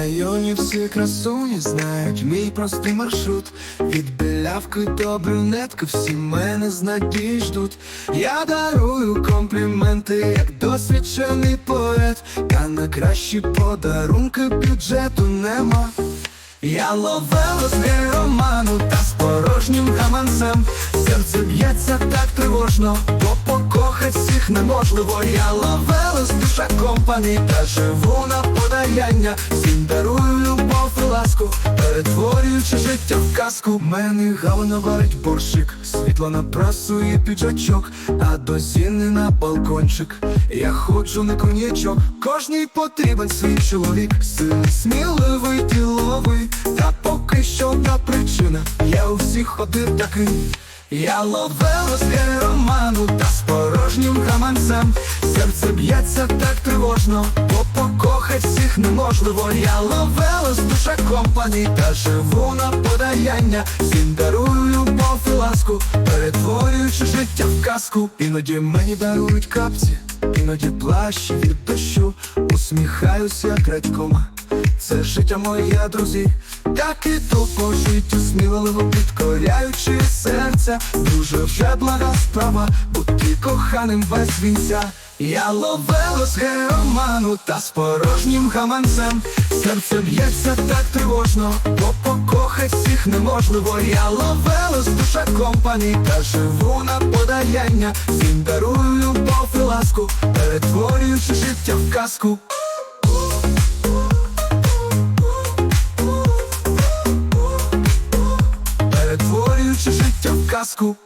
Всі красуні знають мій простий маршрут. Від білявки до брюнетки всі мене з надії ждуть. Я дарую компліменти, як досвідчений поет. Та на кращі подарунки бюджету нема я ловила з роману та з порожнім гаманцем. Серце б'ється так тривожно, бо покохать всіх неможливо. Я ловила з душа компані та живу на подаяння. Всім дарую любов і ласку, перетворюючи життя в казку. Мене галина варить борщик, світло на прасу і піджачок А до зіни на балкончик. Я ходжу на конячок. Кожній потрібен свій чоловік. Сильний, сміливий, У такий. Я ловила з роману Та з порожнім гаманцем. Серце б'ється так тривожно Бо покохать всіх неможливо. Я ловила з душа компані Та живу на подаяння. Всім дарую любов ласку Перетворюючи життя в казку. Іноді мені дарують капці Іноді плащ від дощу. Усміхаюся крадьком Це життя моє, друзі. Так іду по життю сміливо підкоряючи серця. Дуже вже блага справа Бути коханим без вінця. Я ловила з героману та з порожнім гаманцем. Серце б'ється так тривожно, бо покохать всіх неможливо. Я ловила з душа компані та живу на подаяння. Всім дарую любов і ласку, перетворюючи життя в казку piasku